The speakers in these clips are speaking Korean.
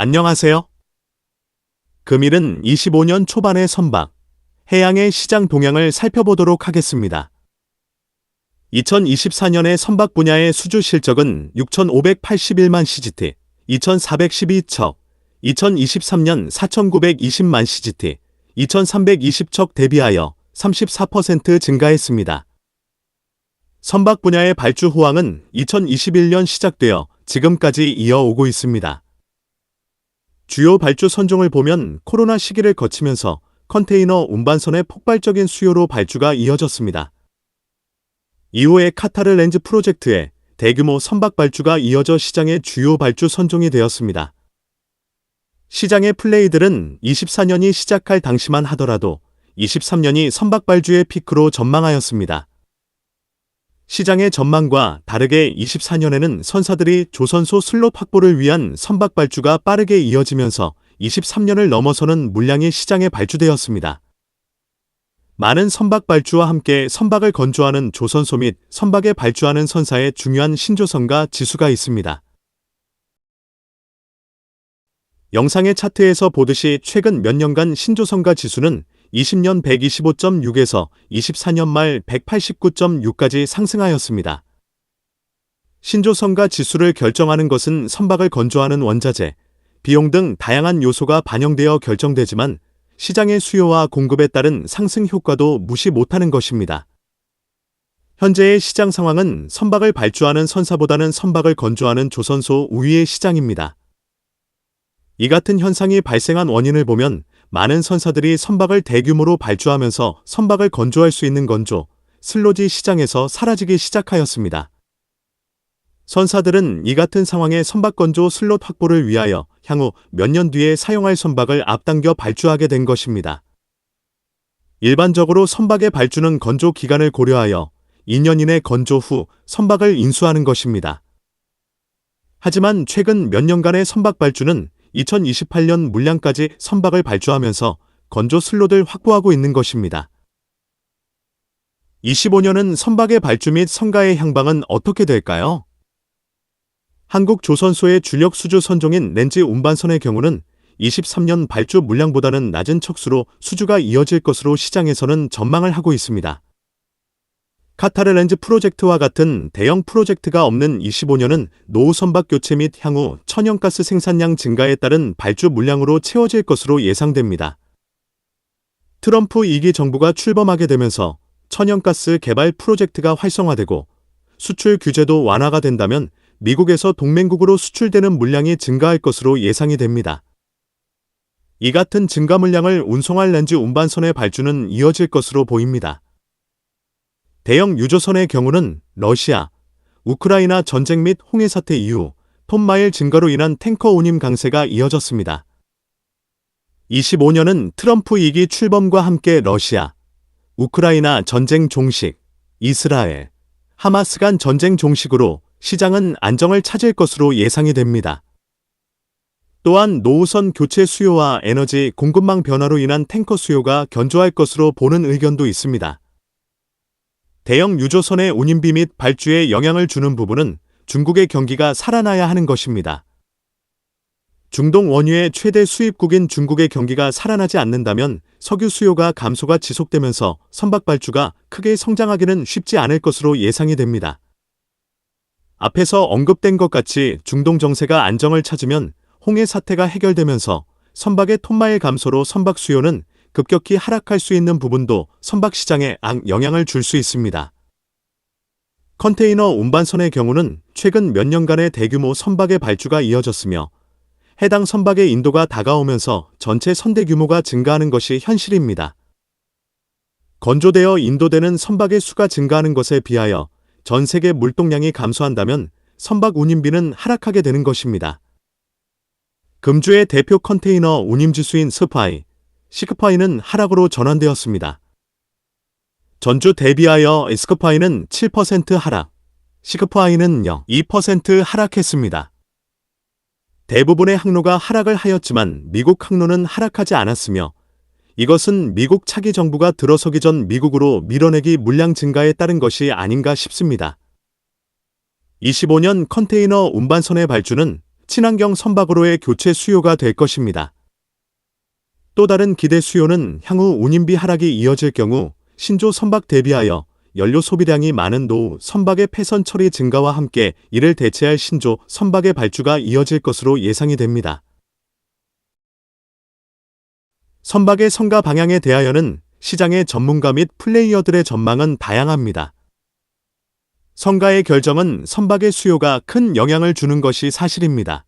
안녕하세요. 금일은 25년 초반의 선박, 해양의 시장 동향을 살펴보도록 하겠습니다. 2024년의 선박 분야의 수주 실적은 6,581만 CGT, 2,412척, 2023년 4,920만 CGT, 2,320척 대비하여 34% 증가했습니다. 선박 분야의 발주 호황은 2021년 시작되어 지금까지 이어오고 있습니다. 주요 발주 선종을 보면 코로나 시기를 거치면서 컨테이너 운반선의 폭발적인 수요로 발주가 이어졌습니다. 이후에 카타르 렌즈 프로젝트에 대규모 선박 발주가 이어져 시장의 주요 발주 선종이 되었습니다. 시장의 플레이들은 24년이 시작할 당시만 하더라도 23년이 선박 발주의 피크로 전망하였습니다. 시장의 전망과 다르게 24년에는 선사들이 조선소 슬롯 확보를 위한 선박 발주가 빠르게 이어지면서 23년을 넘어서는 물량이 시장에 발주되었습니다. 많은 선박 발주와 함께 선박을 건조하는 조선소 및 선박에 발주하는 선사의 중요한 신조선과 지수가 있습니다. 영상의 차트에서 보듯이 최근 몇 년간 신조선가 지수는 20년 125.6에서 24년 말 189.6까지 상승하였습니다. 신조선가 지수를 결정하는 것은 선박을 건조하는 원자재, 비용 등 다양한 요소가 반영되어 결정되지만 시장의 수요와 공급에 따른 상승 효과도 무시 못하는 것입니다. 현재의 시장 상황은 선박을 발주하는 선사보다는 선박을 건조하는 조선소 우위의 시장입니다. 이 같은 현상이 발생한 원인을 보면 많은 선사들이 선박을 대규모로 발주하면서 선박을 건조할 수 있는 건조, 슬로지 시장에서 사라지기 시작하였습니다. 선사들은 이 같은 상황에 선박 건조 슬롯 확보를 위하여 향후 몇 년 뒤에 사용할 선박을 앞당겨 발주하게 된 것입니다. 일반적으로 선박의 발주는 건조 기간을 고려하여 2년 이내 건조 후 선박을 인수하는 것입니다. 하지만 최근 몇 년간의 선박 발주는 2028년 물량까지 선박을 발주하면서 건조 슬롯을 확보하고 있는 것입니다. 25년은 선박의 발주 및 성가의 향방은 어떻게 될까요? 한국 조선소의 주력 수주 선종인 렌즈 운반선의 경우는 23년 발주 물량보다는 낮은 척수로 수주가 이어질 것으로 시장에서는 전망을 하고 있습니다. 카타르 렌즈 프로젝트와 같은 대형 프로젝트가 없는 25년은 노후 선박 교체 및 향후 천연가스 생산량 증가에 따른 발주 물량으로 채워질 것으로 예상됩니다. 트럼프 2기 정부가 출범하게 되면서 천연가스 개발 프로젝트가 활성화되고 수출 규제도 완화가 된다면 미국에서 동맹국으로 수출되는 물량이 증가할 것으로 예상이 됩니다. 이 같은 증가 물량을 운송할 렌즈 운반선의 발주는 이어질 것으로 보입니다. 대형 유조선의 경우는 러시아, 우크라이나 전쟁 및 홍해 사태 이후 톤마일 증가로 인한 탱커 운임 강세가 이어졌습니다. 25년은 트럼프 2기 출범과 함께 러시아, 우크라이나 전쟁 종식, 이스라엘, 하마스 간 전쟁 종식으로 시장은 안정을 찾을 것으로 예상이 됩니다. 또한 노후선 교체 수요와 에너지 공급망 변화로 인한 탱커 수요가 견조할 것으로 보는 의견도 있습니다. 대형 유조선의 운임비 및 발주에 영향을 주는 부분은 중국의 경기가 살아나야 하는 것입니다. 중동 원유의 최대 수입국인 중국의 경기가 살아나지 않는다면 석유 수요가 감소가 지속되면서 선박 발주가 크게 성장하기는 쉽지 않을 것으로 예상이 됩니다. 앞에서 언급된 것 같이 중동 정세가 안정을 찾으면 홍해 사태가 해결되면서 선박의 톤마일 감소로 선박 수요는 급격히 하락할 수 있는 부분도 선박 시장에 악 영향을 줄 수 있습니다. 컨테이너 운반선의 경우는 최근 몇 년간의 대규모 선박의 발주가 이어졌으며 해당 선박의 인도가 다가오면서 전체 선대 규모가 증가하는 것이 현실입니다. 건조되어 인도되는 선박의 수가 증가하는 것에 비하여 전 세계 물동량이 감소한다면 선박 운임비는 하락하게 되는 것입니다. 금주의 대표 컨테이너 운임지수인 스파이, 시크파이는 하락으로 전환되었습니다. 전주 대비하여 에스크파이는 7% 하락, 시크파이는 0.2% 하락했습니다. 대부분의 항로가 하락을 하였지만 미국 항로는 하락하지 않았으며 이것은 미국 차기 정부가 들어서기 전 미국으로 밀어내기 물량 증가에 따른 것이 아닌가 싶습니다. 25년 컨테이너 운반선의 발주는 친환경 선박으로의 교체 수요가 될 것입니다. 또 다른 기대 수요는 향후 운임비 하락이 이어질 경우 신조 선박 대비하여 연료 소비량이 많은 노후 선박의 폐선 처리 증가와 함께 이를 대체할 신조 선박의 발주가 이어질 것으로 예상이 됩니다. 선박의 성가 방향에 대하여는 시장의 전문가 및 플레이어들의 전망은 다양합니다. 성가의 결정은 선박의 수요가 큰 영향을 주는 것이 사실입니다.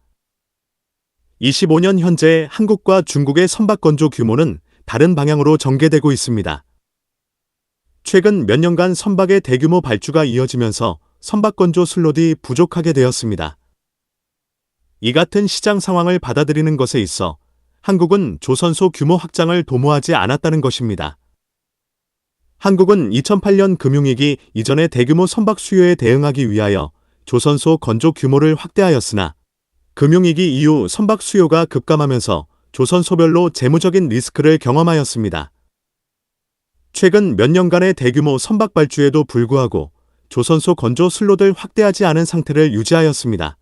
25년 현재 한국과 중국의 선박 건조 규모는 다른 방향으로 전개되고 있습니다. 최근 몇 년간 선박의 대규모 발주가 이어지면서 선박 건조 슬롯이 부족하게 되었습니다. 이 같은 시장 상황을 받아들이는 것에 있어 한국은 조선소 규모 확장을 도모하지 않았다는 것입니다. 한국은 2008년 금융위기 이전의 대규모 선박 수요에 대응하기 위하여 조선소 건조 규모를 확대하였으나 금융위기 이후 선박 수요가 급감하면서 조선 소별로 재무적인 리스크를 경험하였습니다. 최근 몇 년간의 대규모 선박 발주에도 불구하고 조선소 건조 슬롯을 확대하지 않은 상태를 유지하였습니다.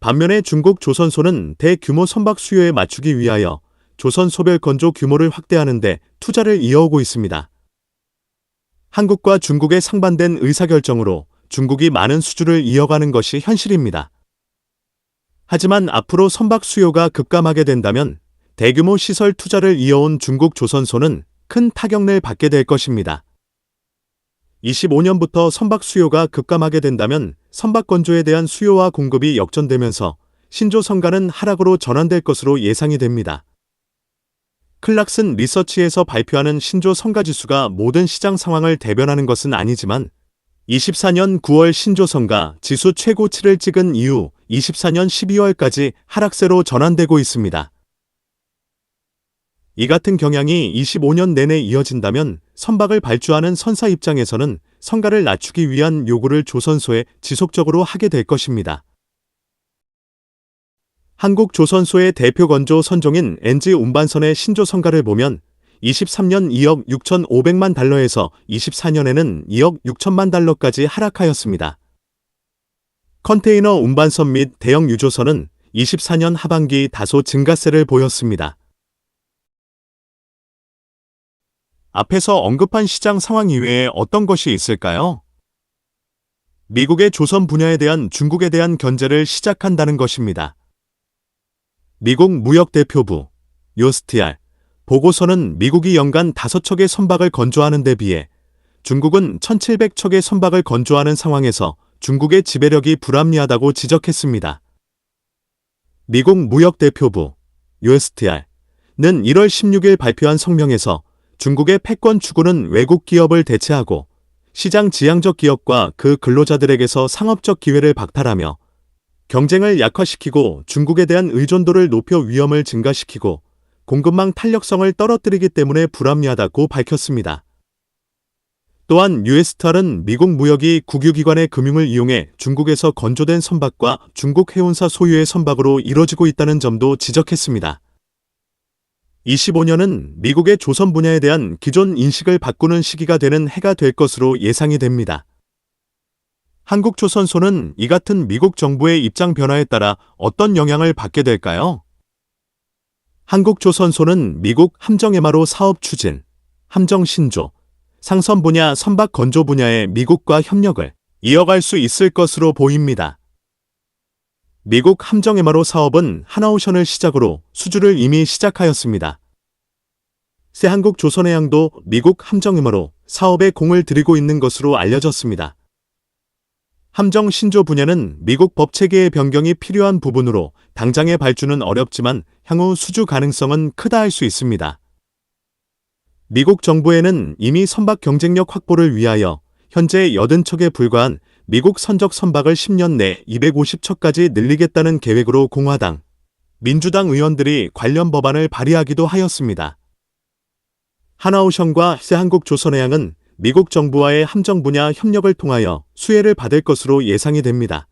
반면에 중국 조선소는 대규모 선박 수요에 맞추기 위하여 조선 소별 건조 규모를 확대하는데 투자를 이어오고 있습니다. 한국과 중국의 상반된 의사결정으로 중국이 많은 수주를 이어가는 것이 현실입니다. 하지만 앞으로 선박 수요가 급감하게 된다면 대규모 시설 투자를 이어온 중국 조선소는 큰 타격을 받게 될 것입니다. 25년부터 선박 수요가 급감하게 된다면 선박 건조에 대한 수요와 공급이 역전되면서 신조 성가는 하락으로 전환될 것으로 예상이 됩니다. 클락슨 리서치에서 발표하는 신조 성가 지수가 모든 시장 상황을 대변하는 것은 아니지만 24년 9월 신조 성가 지수 최고치를 찍은 이후 24년 12월까지 하락세로 전환되고 있습니다. 이 같은 경향이 25년 내내 이어진다면 선박을 발주하는 선사 입장에서는 성가를 낮추기 위한 요구를 조선소에 지속적으로 하게 될 것입니다. 한국 조선소의 대표 건조 선종인 NG 운반선의 신조 성가를 보면 23년 2억 6,500만 달러에서 24년에는 2억 6천만 달러까지 하락하였습니다. 컨테이너 운반선 및 대형 유조선은 24년 하반기 다소 증가세를 보였습니다. 앞에서 언급한 시장 상황 이외에 어떤 것이 있을까요? 미국의 조선 분야에 대한 중국에 대한 견제를 시작한다는 것입니다. 미국 무역대표부 요스티알 보고서는 미국이 연간 5척의 선박을 건조하는 데 비해 중국은 1700척의 선박을 건조하는 상황에서 중국의 지배력이 불합리하다고 지적했습니다. 미국 무역대표부 USTR는 1월 16일 발표한 성명에서 중국의 패권 추구는 외국 기업을 대체하고 시장 지향적 기업과 그 근로자들에게서 상업적 기회를 박탈하며 경쟁을 약화시키고 중국에 대한 의존도를 높여 위험을 증가시키고 공급망 탄력성을 떨어뜨리기 때문에 불합리하다고 밝혔습니다. 또한 US탈은 미국 무역이 국유기관의 금융을 이용해 중국에서 건조된 선박과 중국 해운사 소유의 선박으로 이뤄지고 있다는 점도 지적했습니다. 25년은 미국의 조선 분야에 대한 기존 인식을 바꾸는 시기가 되는 해가 될 것으로 예상이 됩니다. 한국조선소는 이 같은 미국 정부의 입장 변화에 따라 어떤 영향을 받게 될까요? 한국조선소는 미국 함정해마로 사업 추진, 함정 신조, 상선 분야 선박 건조 분야의 미국과 협력을 이어갈 수 있을 것으로 보입니다. 미국 함정해마로 사업은 하나오션을 시작으로 수주를 이미 시작하였습니다. 새한국 조선해양도 미국 함정해마로 사업에 공을 들이고 있는 것으로 알려졌습니다. 함정 신조 분야는 미국 법 체계의 변경이 필요한 부분으로 당장의 발주는 어렵지만 향후 수주 가능성은 크다 할 수 있습니다. 미국 정부에는 이미 선박 경쟁력 확보를 위하여 현재 80척에 불과한 미국 선적 선박을 10년 내 250척까지 늘리겠다는 계획으로 공화당, 민주당 의원들이 관련 법안을 발의하기도 하였습니다. 하나오션과 새한국조선해양은 미국 정부와의 함정 분야 협력을 통하여 수혜를 받을 것으로 예상이 됩니다.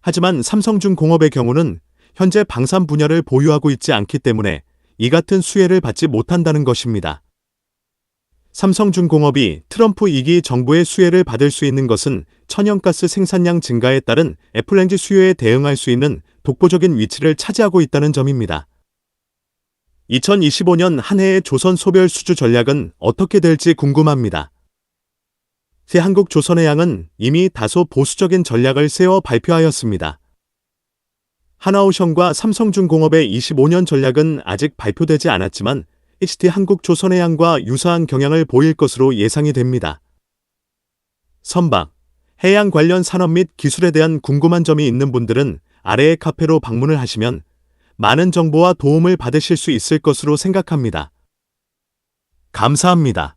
하지만 삼성중공업의 경우는 현재 방산 분야를 보유하고 있지 않기 때문에 이 같은 수혜를 받지 못한다는 것입니다. 삼성중공업이 트럼프 2기 정부의 수혜를 받을 수 있는 것은 천연가스 생산량 증가에 따른 FLNG 수요에 대응할 수 있는 독보적인 위치를 차지하고 있다는 점입니다. 2025년 한 해의 조선 소별 수주 전략은 어떻게 될지 궁금합니다. 대한국 조선해양은 이미 다소 보수적인 전략을 세워 발표하였습니다. 하나오션과 삼성중공업의 25년 전략은 아직 발표되지 않았지만 HT 한국조선해양과 유사한 경향을 보일 것으로 예상이 됩니다. 선박, 해양 관련 산업 및 기술에 대한 궁금한 점이 있는 분들은 아래의 카페로 방문을 하시면 많은 정보와 도움을 받으실 수 있을 것으로 생각합니다. 감사합니다.